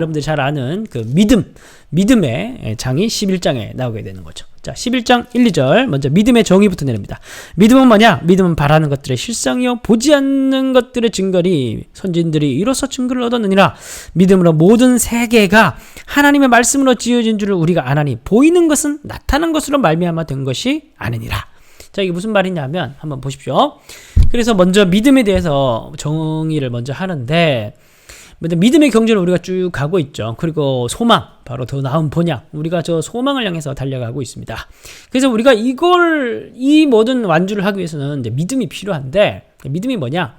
여러분들이 잘 아는 그 믿음, 믿음의 장이 11장에 나오게 되는 거죠. 자, 11장 1, 2절 먼저 믿음의 정의부터 내립니다. 믿음은 뭐냐? 믿음은 바라는 것들의 실상이요 보지 않는 것들의 증거리 선진들이 이로써 증거를 얻었느니라. 믿음으로 모든 세계가 하나님의 말씀으로 지어진 줄을 우리가 아나니 보이는 것은 나타난 것으로 말미암아 된 것이 아니니라. 자, 이게 무슨 말이냐면 한번 보십시오. 그래서 먼저 믿음에 대해서 정의를 먼저 하는데 믿음의 경주를 우리가 쭉 가고 있죠. 그리고 소망, 바로 더 나은 본향. 우리가 저 소망을 향해서 달려가고 있습니다. 그래서 우리가 이걸, 이 모든 완주를 하기 위해서는 이제 믿음이 필요한데, 믿음이 뭐냐?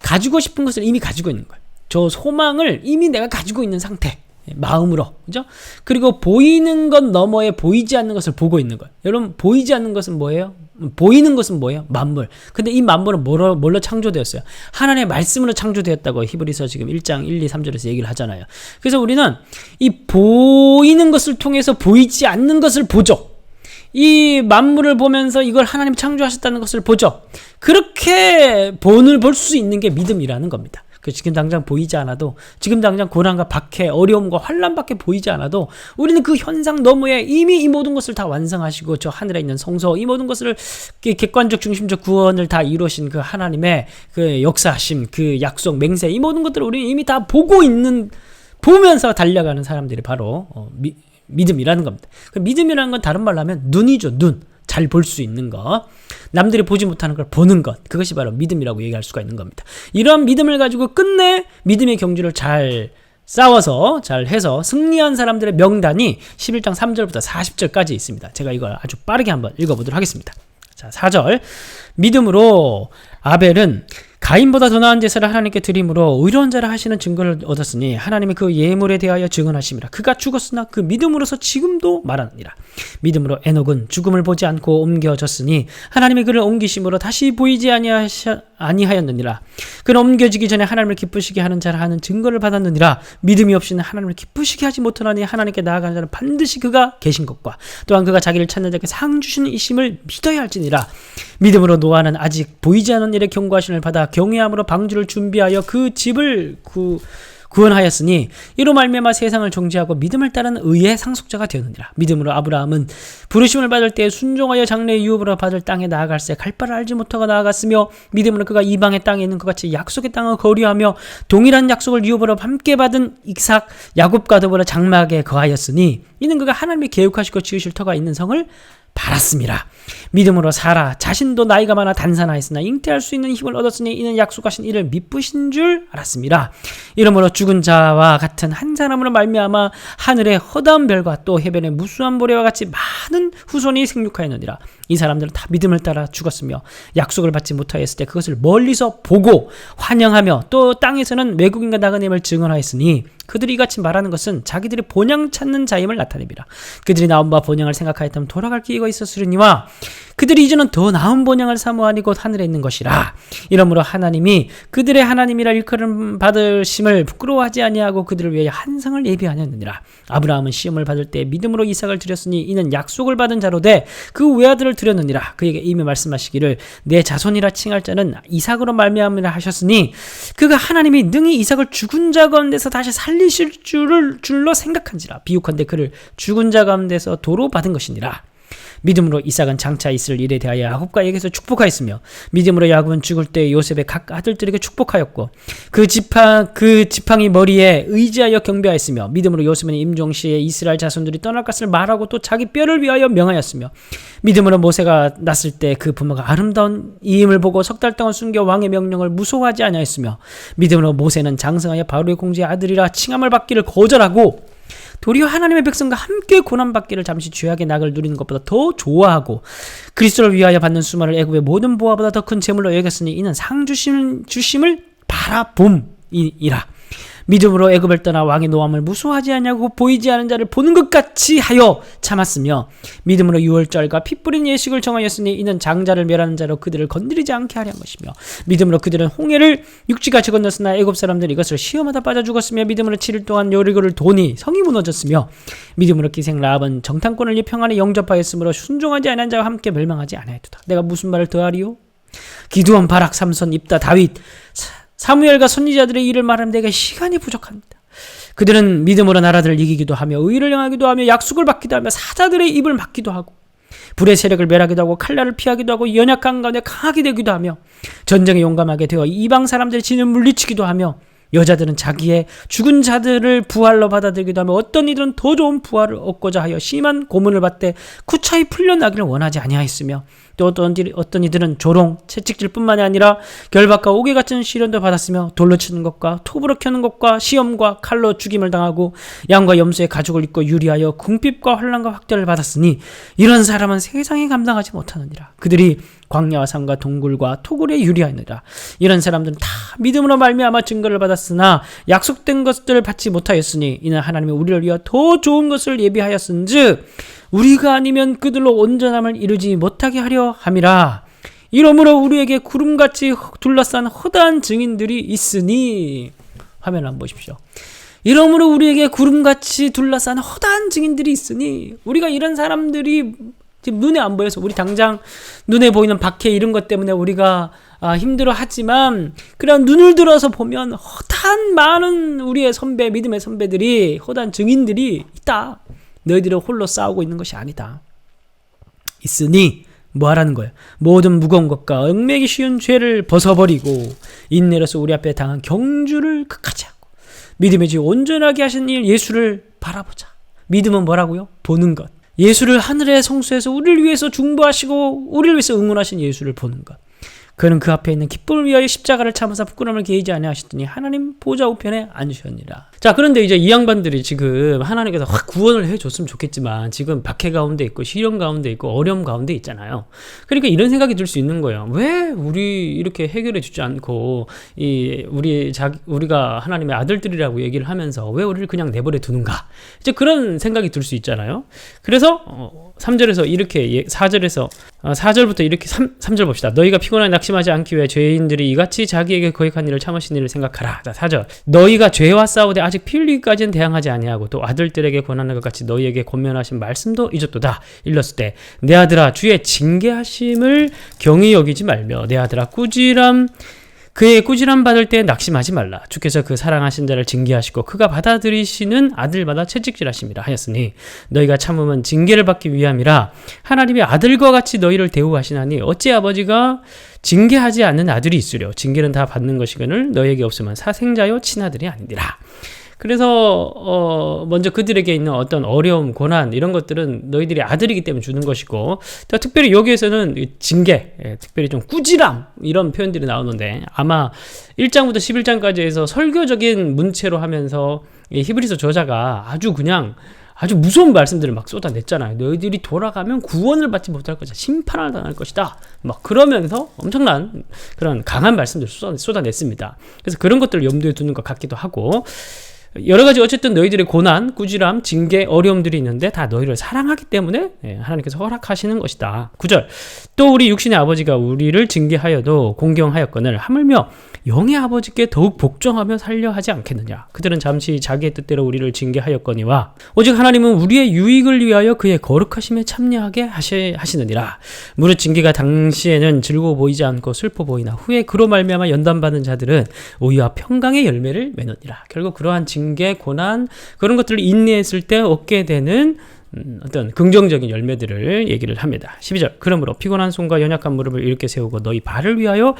가지고 싶은 것을 이미 가지고 있는 거예요. 저 소망을 이미 내가 가지고 있는 상태. 마음으로. 그죠? 그리고 보이는 것 너머에 보이지 않는 것을 보고 있는 거예요. 여러분, 보이지 않는 것은 뭐예요? 보이는 것은 뭐예요? 만물. 근데 이 만물은 뭐로, 뭘로 창조되었어요? 하나님의 말씀으로 창조되었다고 히브리서 지금 1장 1, 2, 3절에서 얘기를 하잖아요. 그래서 우리는 이 보이는 것을 통해서 보이지 않는 것을 보죠. 이 만물을 보면서 이걸 하나님 창조하셨다는 것을 보죠. 그렇게 본을 볼 수 있는 게 믿음이라는 겁니다. 그 지금 당장 보이지 않아도 지금 당장 고난과 박해, 어려움과 환란밖에 보이지 않아도 우리는 그 현상 너머에 이미 이 모든 것을 다 완성하시고 저 하늘에 있는 성소 이 모든 것을 객관적 중심적 구원을 다 이루신 그 하나님의 그 역사하심, 그 약속, 맹세 이 모든 것들을 우리는 이미 다 보고 있는 보면서 달려가는 사람들이 바로 어, 미, 믿음이라는 겁니다. 그 믿음이라는 건 다른 말로 하면 눈이죠, 눈. 잘 볼 수 있는 것. 남들이 보지 못하는 걸 보는 것. 그것이 바로 믿음이라고 얘기할 수가 있는 겁니다. 이런 믿음을 가지고 끝내 믿음의 경주를 잘 싸워서 잘 해서 승리한 사람들의 명단이 11장 3절부터 40절까지 있습니다. 제가 이걸 아주 빠르게 한번 읽어보도록 하겠습니다. 자, 4절. 믿음으로 아벨은 가인보다 더 나은 제사를 하나님께 드림으로 의로운 자라 하시는 증거를 얻었으니 하나님이 그 예물에 대하여 증언하심이라 그가 죽었으나 그 믿음으로서 지금도 말하느니라 믿음으로 에녹은 죽음을 보지 않고 옮겨졌으니 하나님이 그를 옮기심으로 다시 보이지 아니하셔 아니하였느니라. 그는 옮겨지기 전에 하나님을 기쁘시게 하는 자라 하는 증거를 받았느니라. 믿음이 없이는 하나님을 기쁘시게 하지 못하나니 하나님께 나아가는 자는 반드시 그가 계신 것과 또한 그가 자기를 찾는 자께 상 주시는 이심을 믿어야 할지니라. 믿음으로 노아는 아직 보이지 않는 일에 경고하심을 받아 경외함으로 방주를 준비하여 그 집을 구 구원하였으니 이로 말미암아 세상을 정지하고 믿음을 따르는 의의 상속자가 되었느니라. 믿음으로 아브라함은 부르심을 받을 때 순종하여 장래의 유업으로 받을 땅에 나아갈새 갈 바를 알지 못하고 나아갔으며 믿음으로 그가 이방의 땅에 있는 것 같이 약속의 땅을 거류하며 동일한 약속을 유업으로 함께 받은 이삭 야곱과 더불어 장막에 거하였으니 이는 그가 하나님이 계획하시고 지으실 터가 있는 성을 바랐습니다. 믿음으로 살아 자신도 나이가 많아 단산하였으나 잉태할 수 있는 힘을 얻었으니 이는 약속하신 이를 미쁘신 줄 알았습니다. 이러므로 죽은 자와 같은 한 사람으로 말미암아 하늘의 허다한 별과 또 해변의 무수한 모래와 같이 많은 후손이 생육하였느니라. 이 사람들은 다 믿음을 따라 죽었으며 약속을 받지 못하였을 때 그것을 멀리서 보고 환영하며 또 땅에서는 외국인과 나그네임을 증언하였으니 그들이 이같이 말하는 것은 자기들이 본향 찾는 자임을 나타냅니다. 그들이 나온 바 본향을 생각하였다면 돌아갈 기회가 있었으리니와 그들이 이제는 더 나은 본향을 사모하니 곧 하늘에 있는 것이라. 이러므로 하나님이 그들의 하나님이라 일컬음 받으심을 부끄러워하지 아니하고 그들을 위해 한상을 예비하였느니라. 아브라함은 시험을 받을 때 믿음으로 이삭을 드렸으니 이는 약속을 받은 자로 돼 그 외아들을 드렸느니라. 그에게 이미 말씀하시기를 내 자손이라 칭할 자는 이삭으로 말미암으라 하셨으니 그가 하나님이 능히 이삭을 죽은 자 가운데서 다시 살리실 줄을 줄로 생각한지라. 비유컨대 그를 죽은 자 가운데서 도로 받은 것이니라. 믿음으로 이삭은 장차 있을 일에 대하여 야곱과에게서 축복하였으며 믿음으로 야곱은 죽을 때 요셉의 각 아들들에게 축복하였고 그 지팡 그 지팡이 머리에 의지하여 경배하였으며 믿음으로 요셉은 임종 시에 이스라엘 자손들이 떠날 것을 말하고 또 자기 뼈를 위하여 명하였으며 믿음으로 모세가 났을 때 그 부모가 아름다운 이임을 보고 석 달 동안 숨겨 왕의 명령을 무소하지 아니하였으며 믿음으로 모세는 장성하여 바로의 공주의 아들이라 칭함을 받기를 거절하고 도리어 하나님의 백성과 함께 고난받기를 잠시 죄악의 낙을 누리는 것보다 더 좋아하고 그리스도를 위하여 받는 수많은 애굽의 모든 보화보다 더 큰 재물로 여겼으니 이는 상 주심, 주심을 바라봄이라. 믿음으로 애굽을 떠나 왕의 노함을 무수하지 않냐고 보이지 않은 자를 보는 것 같이 하여 참았으며 믿음으로 유월절과 피 뿌린 예식을 정하였으니 이는 장자를 멸하는 자로 그들을 건드리지 않게 하려 한 것이며 믿음으로 그들은 홍해를 육지같이 건넜으나 애굽 사람들이 이것을 시험하다 빠져 죽었으며 믿음으로 7일 동안 요리고를 도니 성이 무너졌으며 믿음으로 기생 라합은 정탐꾼을 예평안에 영접하였으므로 순종하지 않은 자와 함께 멸망하지 않아야도다. 내가 무슨 말을 더하리요? 기두원 바락 삼선 입다 다윗 사무엘과 선지자들의 일을 말하면 내가 시간이 부족합니다. 그들은 믿음으로 나라들을 이기기도 하며 의를 행하기도 하며 약속을 받기도 하며 사자들의 입을 막기도 하고 불의 세력을 멸하기도 하고 칼날을 피하기도 하고 연약한 가운데 강하게 되기도 하며 전쟁에 용감하게 되어 이방 사람들의 진을 물리치기도 하며 여자들은 자기의 죽은 자들을 부활로 받아들이기도 하며 어떤 이들은 더 좋은 부활을 얻고자 하여 심한 고문을 받되 구차히 풀려나기를 원하지 아니하였으며 또 어떤, 어떤 이들은 조롱, 채찍질뿐만이 아니라 결박과 옥에 갇힌 시련도 받았으며 돌로 치는 것과 톱으로 켜는 것과 시험과 칼로 죽임을 당하고 양과 염소의 가죽을 입고 유리하여 궁핍과 환란과 확대를 받았으니 이런 사람은 세상에 감당하지 못하느니라. 그들이 광야와 산과 동굴과 토굴에 유리하느라. 이런 사람들은 다 믿음으로 말미암아 증거를 받았으나 약속된 것들을 받지 못하였으니 이는 하나님이 우리를 위하여 더 좋은 것을 예비하였은즉 우리가 아니면 그들로 온전함을 이루지 못하게 하려 함이라. 이러므로 우리에게 구름같이 둘러싼 허다한 증인들이 있으니 화면 한번 보십시오. 이러므로 우리에게 구름같이 둘러싼 허다한 증인들이 있으니 우리가 이런 사람들이 지금 눈에 안 보여서 우리 당장 눈에 보이는 박해 이런 것 때문에 우리가 아, 힘들어 하지만 그런 눈을 들어서 보면 허다한 많은 우리의 선배 믿음의 선배들이 허다한 증인들이 있다. 너희들은 홀로 싸우고 있는 것이 아니다. 있으니 뭐 하라는 거야? 모든 무거운 것과 얽매기 쉬운 죄를 벗어버리고 인내로서 우리 앞에 당한 경주를 극하지 않고 믿음의 주 온전하게 하신 일 예수를 바라보자. 믿음은 뭐라고요? 보는 것. 예수를 하늘의 성수에서 우리를 위해서 중보하시고 우리를 위해서 응원하신 예수를 보는 것. 그는 그 앞에 있는 기쁨을 위하여 십자가를 참으사 부끄러움을 게이지 아니하시더니 하나님 보좌 우편에 앉으셨니라. 자 그런데 이제 이 양반들이 지금 하나님께서 확 구원을 해줬으면 좋겠지만 지금 박해 가운데 있고 시련 가운데 있고 어려움 가운데 있잖아요. 그러니까 이런 생각이 들 수 있는 거예요. 왜 우리 이렇게 해결해 주지 않고 이 우리 자기 우리가 하나님의 아들들이라고 얘기를 하면서 왜 우리를 그냥 내버려 두는가? 이제 그런 생각이 들 수 있잖아요. 그래서 어, 3절에서 이렇게 4절에서 4절부터 이렇게 3, 3절 봅시다. 너희가 피곤하게 낙심하지 않기 위해 죄인들이 이같이 자기에게 거역한 일을 참으신 일을 생각하라. 자, 4절. 너희가 죄와 싸우되 아직 피 흘리기까지는 대항하지 아니하고 또 아들들에게 권하는 것 같이 너희에게 권면하신 말씀도 잊었도다. 일렀을 때 내 아들아 주의 징계하심을 경히 여기지 말며 내 아들아 꾸지람 그의 꾸지람 받을 때 낙심하지 말라. 주께서 그 사랑하신 자를 징계하시고 그가 받아들이시는 아들마다 채찍질하심이라 하였으니 너희가 참으면 징계를 받기 위함이라 하나님의 아들과 같이 너희를 대우하시나니 어찌 아버지가 징계하지 않는 아들이 있으려 징계는 다 받는 것이거늘 너희에게 없으면 사생자요 친아들이 아니니라. 그래서 어 먼저 그들에게 있는 어떤 어려움, 고난 이런 것들은 너희들이 아들이기 때문에 주는 것이고 또 특별히 여기에서는 징계, 예, 특별히 좀 꾸지람 이런 표현들이 나오는데 아마 1장부터 11장까지 해서 설교적인 문체로 하면서 이 히브리서 저자가 아주 그냥 아주 무서운 말씀들을 막 쏟아냈잖아요. 너희들이 돌아가면 구원을 받지 못할 것이다. 심판을 당할 것이다. 막 그러면서 엄청난 그런 강한 말씀들을 쏟아냈습니다. 그래서 그런 것들을 염두에 두는 것 같기도 하고 여러 가지 어쨌든 너희들의 고난, 꾸지람, 징계, 어려움들이 있는데 다 너희를 사랑하기 때문에 예, 하나님께서 허락하시는 것이다. 9절. 또 우리 육신의 아버지가 우리를 징계하여도 공경하였거늘 하물며 영의 아버지께 더욱 복종하며 살려 하지 않겠느냐. 그들은 잠시 자기의 뜻대로 우리를 징계하였거니와 오직 하나님은 우리의 유익을 위하여 그의 거룩하심에 참여하게 하시, 하시느니라. 무릇 징계가 당시에는 즐거워 보이지 않고 슬퍼 보이나 후에 그로 말미암아 연단받은 자들은 오히려 평강의 열매를 맺느니라. 결국 그러한 징계, 고난 그런 것들을 인내했을 때 얻게 되는 음, 어떤 긍정적인 열매들을 얘기를 합니다. 12절. 그러므로 피곤한 손과 연약한 무릎을 이렇게 세우고 너희 발을 위하여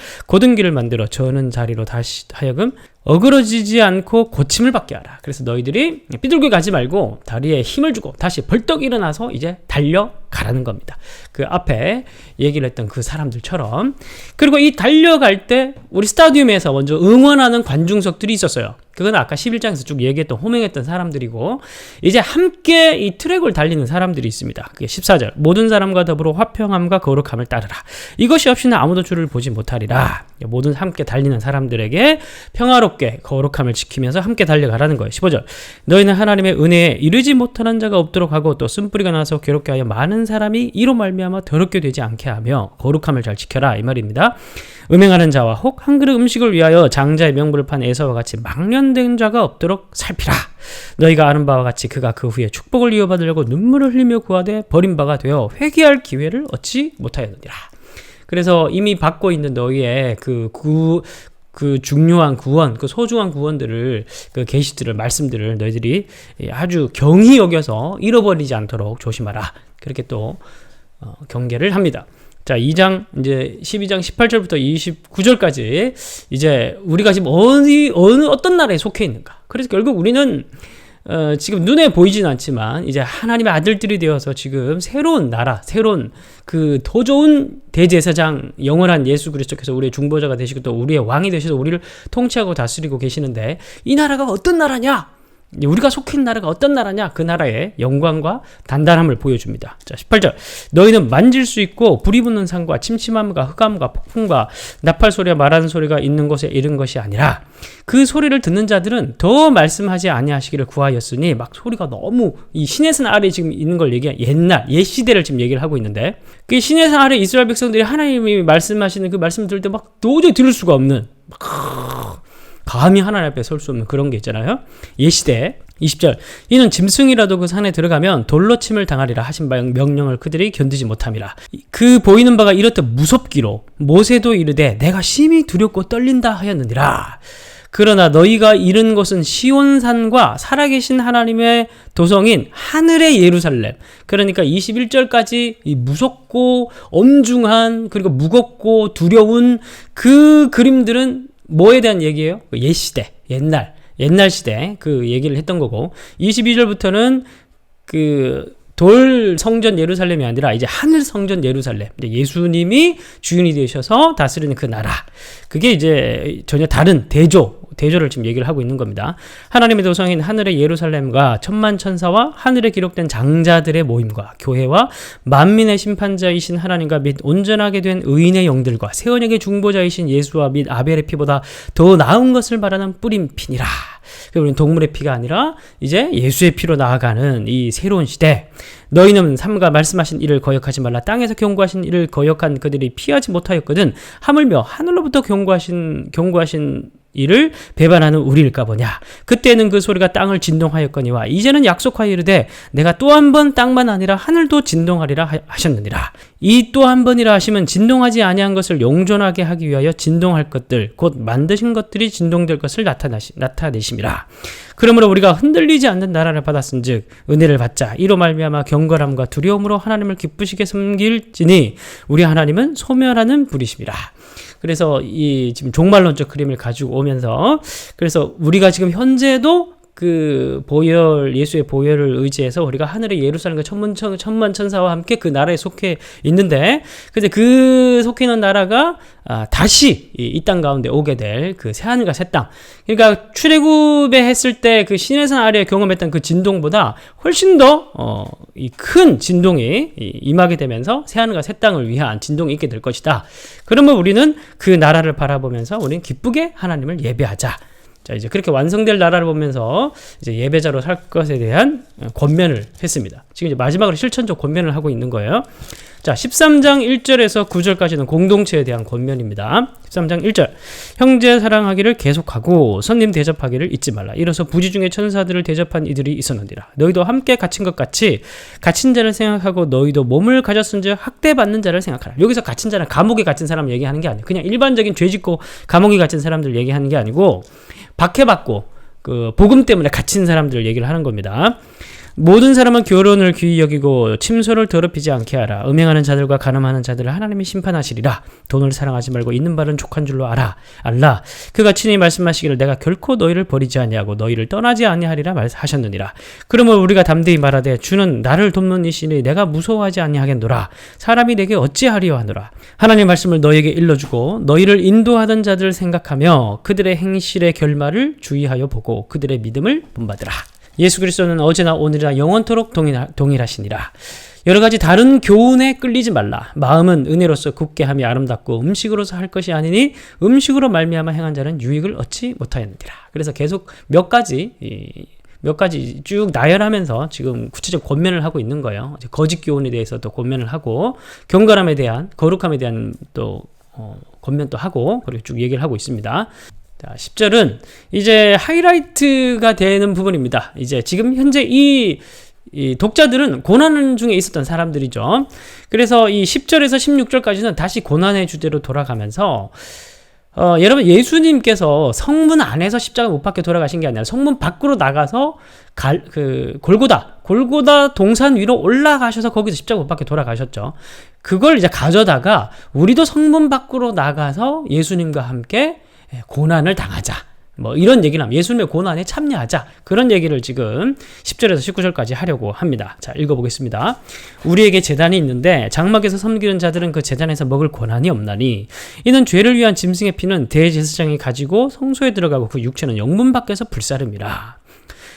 길을 만들어 저는 자리로 다시 하여금 어그러지지 않고 고침을 받게 하라. 그래서 너희들이 삐뚤게 가지 말고 다리에 힘을 주고 다시 벌떡 일어나서 이제 달려가라는 겁니다. 그 앞에 얘기를 했던 그 사람들처럼. 그리고 이 달려갈 때 우리 스타디움에서 먼저 응원하는 관중석들이 있었어요. 그건 아까 11장에서 쭉 얘기했던 호명했던 사람들이고 이제 함께 이 트랙을 달리는 사람들이 있습니다. 그게 14절. 모든 사람과 더불어 화평함과 거룩함을 따르라. 이것이 없이는 아무도 주를 보지 못하리라. 모든 함께 달리는 사람들에게 평화롭게 거룩함을 지키면서 함께 달려가라는 거예요. 15절. 너희는 하나님의 은혜에 이르지 못하는 자가 없도록 하고 또 쓴뿌리가 나서 괴롭게 하여 많은 사람이 이로 말미암아 더럽게 되지 않게 하며 거룩함을 잘 지켜라 이 말입니다. 음행하는 자와 혹 한 그릇 음식을 위하여 장자의 명분을 판 에서와 같이 망년된 자가 없도록 살피라. 너희가 아는 바와 같이 그가 그 후에 축복을 이어받으려고 눈물을 흘리며 구하되 버린 바가 되어 회개할 기회를 얻지 못하였느니라. 그래서 이미 받고 있는 너희의 그 구, 그 중요한 구원, 그 소중한 구원들을 그 계시들을 말씀들을 너희들이 아주 경히 여겨서 잃어버리지 않도록 조심하라. 그렇게 또 어, 경계를 합니다. 자, 2장 이제 12장 18절부터 29절까지 이제 우리가 지금 어디 어느 어떤 나라에 속해 있는가? 그래서 결국 우리는 어, 지금 눈에 보이진 않지만 이제 하나님의 아들들이 되어서 지금 새로운 나라, 새로운 그 더 좋은 대제사장 영원한 예수 그리스도께서 우리의 중보자가 되시고 또 우리의 왕이 되셔서 우리를 통치하고 다스리고 계시는데 이 나라가 어떤 나라냐? 우리가 속해 있는 나라가 어떤 나라냐? 그 나라의 영광과 단단함을 보여줍니다. 자, 18절. 너희는 만질 수 있고 불이 붙는 산과 침침함과 흑암과 폭풍과 나팔 소리와 말하는 소리가 있는 곳에 이른 것이 아니라 그 소리를 듣는 자들은 더 말씀하지 아니하시기를 구하였으니 막 소리가 너무 이 신의 산 아래 지금 있는 걸 얘기해 옛날 옛 시대를 지금 얘기를 하고 있는데 그 신의 산 아래 이스라엘 백성들이 하나님이 말씀하시는 그 말씀을 들을 때 막 도저히 들을 수가 없는 막 감히 하나님 앞에 설 수 없는 그런 게 있잖아요. 예시대 20절 이는 짐승이라도 그 산에 들어가면 돌로 침을 당하리라 하신 바 명령을 그들이 견디지 못함이라 그 보이는 바가 이렇듯 무섭기로 모세도 이르되 내가 심히 두렵고 떨린다 하였느니라 그러나 너희가 이른 곳은 시온산과 살아계신 하나님의 도성인 하늘의 예루살렘. 그러니까 21절까지 이 무섭고 엄중한 그리고 무겁고 두려운 그 그림들은 뭐에 대한 얘기예요? 그옛 시대, 옛날, 옛날 시대 그 얘기를 했던 거고 22절부터는 그 돌 성전 예루살렘이 아니라 이제 하늘 성전 예루살렘. 예수님이 주인이 되셔서 다스리는 그 나라. 그게 이제 전혀 다른 대조, 대조를 지금 얘기를 하고 있는 겁니다. 하나님의 도성인 하늘의 예루살렘과 천만 천사와 하늘에 기록된 장자들의 모임과 교회와 만민의 심판자이신 하나님과 및 온전하게 된 의인의 영들과 새 언약의 중보자이신 예수와 및 아벨의 피보다 더 나은 것을 말하는 뿌린 피니라. 우리는 동물의 피가 아니라 이제 예수의 피로 나아가는 이 새로운 시대. 너희는 삼가 말씀하신 일을 거역하지 말라. 땅에서 경고하신 일을 거역한 그들이 피하지 못하였거든. 하물며 하늘로부터 경고하신 경고하신 이를 배반하는 우리일까 보냐. 그때는 그 소리가 땅을 진동하였거니와 이제는 약속하여 이르되 내가 또 한 번 땅만 아니라 하늘도 진동하리라 하셨느니라. 이 또 한 번이라 하시면 진동하지 아니한 것을 용존하게 하기 위하여 진동할 것들 곧 만드신 것들이 진동될 것을 나타나시, 나타내심이라. 그러므로 우리가 흔들리지 않는 나라를 받았은즉 은혜를 받자 이로 말미암아 경건함과 두려움으로 하나님을 기쁘시게 섬길지니 우리 하나님은 소멸하는 분이십니다. 그래서 이 지금 종말론적 그림을 가지고 오면서 그래서 우리가 지금 현재도 그 보혈 예수의 보혈을 의지해서 우리가 하늘의 예루살렘과 천만, 천, 천만 천사와 함께 그 나라에 속해 있는데 근데 그 속해 있는 나라가 아, 다시 이 땅 가운데 오게 될 그 새하늘과 새 땅. 그러니까 출애굽에 했을 때 그 시내산 아래에 경험했던 그 진동보다 훨씬 더 어, 이 큰 진동이 임하게 되면서 새하늘과 새 땅을 위한 진동이 있게 될 것이다. 그러면 우리는 그 나라를 바라보면서 우리는 기쁘게 하나님을 예배하자. 자, 이제 그렇게 완성될 나라를 보면서 이제 예배자로 살 것에 대한 권면을 했습니다. 지금 이제 마지막으로 실천적 권면을 하고 있는 거예요. 자, 13장 1절에서 9절까지는 공동체에 대한 권면입니다. 13장 1절. 형제 사랑하기를 계속하고 선님 대접하기를 잊지 말라. 이로써 부지 중에 천사들을 대접한 이들이 있었느니라. 너희도 함께 갇힌 것 같이 갇힌 자를 생각하고 너희도 몸을 가졌은즉 학대받는 자를 생각하라. 여기서 갇힌 자는 감옥에 갇힌 사람 얘기하는 게 아니에요. 그냥 일반적인 죄 짓고 감옥에 갇힌 사람들 얘기하는 게 아니고 박해받고 그 복음 때문에 갇힌 사람들 얘기를 하는 겁니다. 모든 사람은 결혼을 귀히 여기고 침소를 더럽히지 않게 하라. 음행하는 자들과 가늠하는 자들을 하나님이 심판하시리라. 돈을 사랑하지 말고 있는 바는 족한 줄로 알아. 알라. 그가 친히 말씀하시기를 내가 결코 너희를 버리지 아니하고 너희를 떠나지 아니하리라 말하셨느니라. 그러면 우리가 담대히 말하되 주는 나를 돕는 이시니 내가 무서워하지 아니하겠노라. 사람이 내게 어찌하리요 하노라. 하나님 말씀을 너에게 일러주고 너희를 인도하던 자들을 생각하며 그들의 행실의 결말을 주의하여 보고 그들의 믿음을 본받으라. 예수 그리스도는 어제나 오늘이나 영원토록 동일하, 동일하시니라. 여러 가지 다른 교훈에 끌리지 말라. 마음은 은혜로서 굳게 함이 아름답고 음식으로서 할 것이 아니니 음식으로 말미암아 행한 자는 유익을 얻지 못하였느니라. 그래서 계속 몇 가지 몇 가지 쭉 나열하면서 지금 구체적 권면을 하고 있는 거예요. 거짓 교훈에 대해서 또 권면을 하고 경건함에 대한 거룩함에 대한 또 어, 권면도 하고 그리고 쭉 얘기를 하고 있습니다. 자, 10절은 이제 하이라이트가 되는 부분입니다. 이제 지금 현재 이, 이 독자들은 고난 중에 있었던 사람들이죠. 그래서 이 10절에서 16절까지는 다시 고난의 주제로 돌아가면서 어, 여러분 예수님께서 성문 안에서 십자가 못 박혀 돌아가신 게 아니라 성문 밖으로 나가서 갈, 그 골고다 골고다 동산 위로 올라가셔서 거기서 십자가 못 박혀 돌아가셨죠. 그걸 이제 가져다가 우리도 성문 밖으로 나가서 예수님과 함께 예, 고난을 당하자. 뭐 이런 하면 예수님의 고난에 참여하자. 그런 얘기를 지금 10절에서 19절까지 하려고 합니다. 자, 읽어보겠습니다. 우리에게 재단이 있는데 장막에서 섬기는 자들은 그 재단에서 먹을 권한이 없나니 이는 죄를 위한 짐승의 피는 대제사장이 가지고 성소에 들어가고 그 육체는 영문 밖에서 불사름이라.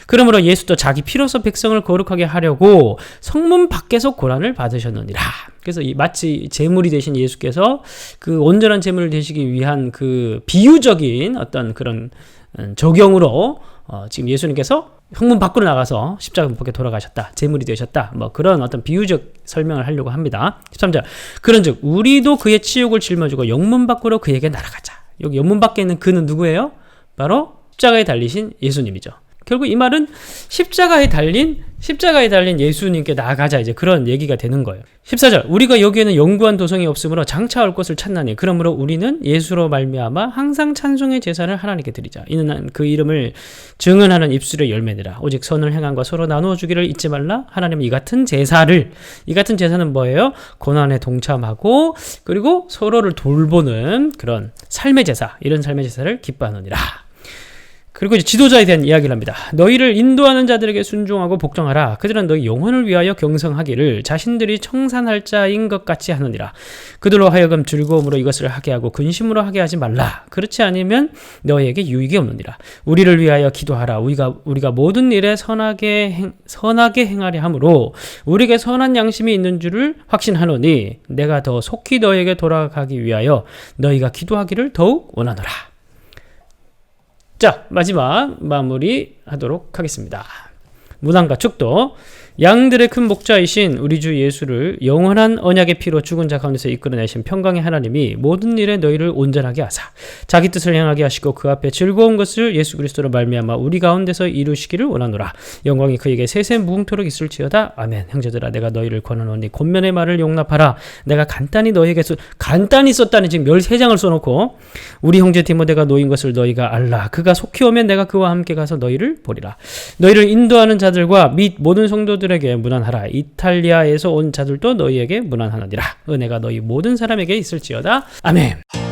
그러므로 예수도 자기 피로서 백성을 거룩하게 하려고 성문 밖에서 고난을 받으셨느니라. 그래서 이 마치 제물이 되신 예수께서 그 온전한 제물을 되시기 위한 그 비유적인 어떤 그런 음, 적용으로 어, 지금 예수님께서 성문 밖으로 나가서 십자가 못 박혀 돌아가셨다. 제물이 되셨다. 뭐 그런 어떤 비유적 설명을 하려고 합니다. 13절. 그런즉 우리도 그의 치욕을 짊어지고 영문 밖으로 그에게 날아가자. 여기 영문 밖에 있는 그는 누구예요? 바로 십자가에 달리신 예수님이죠. 결국 이 말은 십자가에 달린 십자가에 달린 예수님께 나아가자 이제 그런 얘기가 되는 거예요. 14절 우리가 여기에는 영구한 도성이 없으므로 장차 올 것을 찾나니 그러므로 우리는 예수로 말미암아 항상 찬송의 제사를 하나님께 드리자. 이는 그 이름을 증언하는 입술의 열매니라. 오직 선을 행함과 서로 나누어 주기를 잊지 말라. 하나님은 이 같은 제사를 이 같은 제사는 뭐예요? 고난에 동참하고 그리고 서로를 돌보는 그런 삶의 제사 이런 삶의 제사를 기뻐하느니라. 그리고 이제 지도자에 대한 이야기를 합니다. 너희를 인도하는 자들에게 순종하고 복종하라. 그들은 너희 영혼을 위하여 경성하기를 자신들이 청산할 자인 것 같이 하느니라. 그들로 하여금 즐거움으로 이것을 하게 하고 근심으로 하게 하지 말라. 그렇지 않으면 너희에게 유익이 없느니라. 우리를 위하여 기도하라. 우리가 우리가 모든 일에 선하게 행, 선하게 행하려 함으로 우리에게 선한 양심이 있는 줄을 확신하노니 내가 더 속히 너희에게 돌아가기 위하여 너희가 기도하기를 더욱 원하노라. 자, 마지막 마무리 하도록 하겠습니다. 무당과 축도 양들의 큰 목자이신 우리 주 예수를 영원한 언약의 피로 죽은 자 가운데서 이끌어내신 평강의 하나님이 모든 일에 너희를 온전하게 하사 자기 뜻을 행하게 하시고 그 앞에 즐거운 것을 예수 그리스도로 말미암아 우리 가운데서 이루시기를 원하노라. 영광이 그에게 세세 무궁토록 있을지어다. 아멘. 형제들아 내가 너희를 권하노니 권면의 말을 용납하라. 내가 간단히 너희에게 써 간단히 썼다니 지금 13장을 써놓고 우리 형제 디모데가 놓인 것을 너희가 알라. 그가 속히 오면 내가 그와 함께 가서 너희를 보리라. 너희를 인도하는 자들과 및 모든 성도 들에게 문안하라. 이탈리아에서 온 자들도 너희에게 문안하느니라. 은혜가 너희 모든 사람에게 있을지어다. 아멘